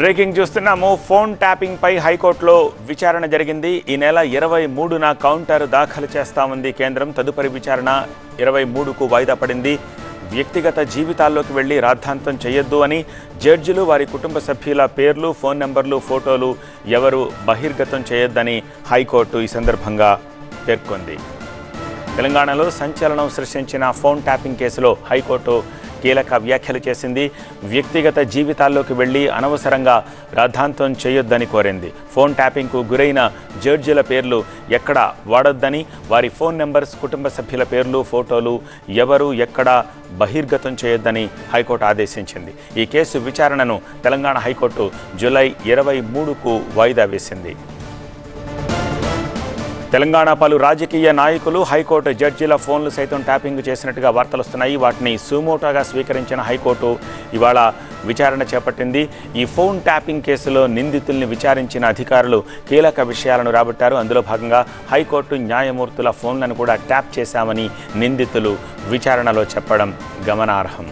Breaking చూస్తున్నాము. Phone tapping పై హైకోర్టులో విచారణ జరిగింది. ఈ నెల ఇరవై మూడున కౌంటర్ దాఖలు చేస్తామంది కేంద్రం. తదుపరి విచారణ ఇరవై మూడుకు వాయిదా పడింది. వ్యక్తిగత జీవితాల్లోకి వెళ్ళి రాద్ధాంతం చేయొద్దు అని జడ్జిలు వారి కుటుంబ సభ్యుల పేర్లు ఫోన్ నెంబర్లు ఫోటోలు ఎవరు బహిర్గతం చేయొద్దని హైకోర్టు ఈ సందర్భంగా పేర్కొంది. తెలంగాణలో సంచలనం సృష్టించిన ఫోన్ ట్యాపింగ్ కేసులో హైకోర్టు కీలక వ్యాఖ్యలు చేసింది. వ్యక్తిగత జీవితాల్లోకి వెళ్ళి అనవసరంగా రాద్ధాంతం చేయొద్దని కోరింది. ఫోన్ ట్యాపింగ్కు గురైన జడ్జిల పేర్లు ఎక్కడ వాడొద్దని వారి ఫోన్ నెంబర్స్ కుటుంబ సభ్యుల పేర్లు ఫోటోలు ఎవరు ఎక్కడ బహిర్గతం చేయొద్దని హైకోర్టు ఆదేశించింది. ఈ కేసు విచారణను తెలంగాణ హైకోర్టు జూలై ఇరవై మూడుకు వాయిదా వేసింది. తెలంగాణ పలు రాజకీయ నాయకులు హైకోర్టు జడ్జీల ఫోన్లు సైతం ట్యాపింగ్ చేసినట్టుగా వార్తలు వస్తున్నాయి వాటిని సుమోటోగా స్వీకరించిన హైకోర్టు ఇవాళ విచారణ చేపట్టింది. ఈ ఫోన్ ట్యాపింగ్ కేసులో నిందితుల్ని విచారించిన అధికారులు కీలక విషయాలను రాబట్టారు. అందులో భాగంగా హైకోర్టు న్యాయమూర్తుల ఫోన్లను కూడా ట్యాప్ చేశామని నిందితులు విచారణలో చెప్పడం గమనార్హం.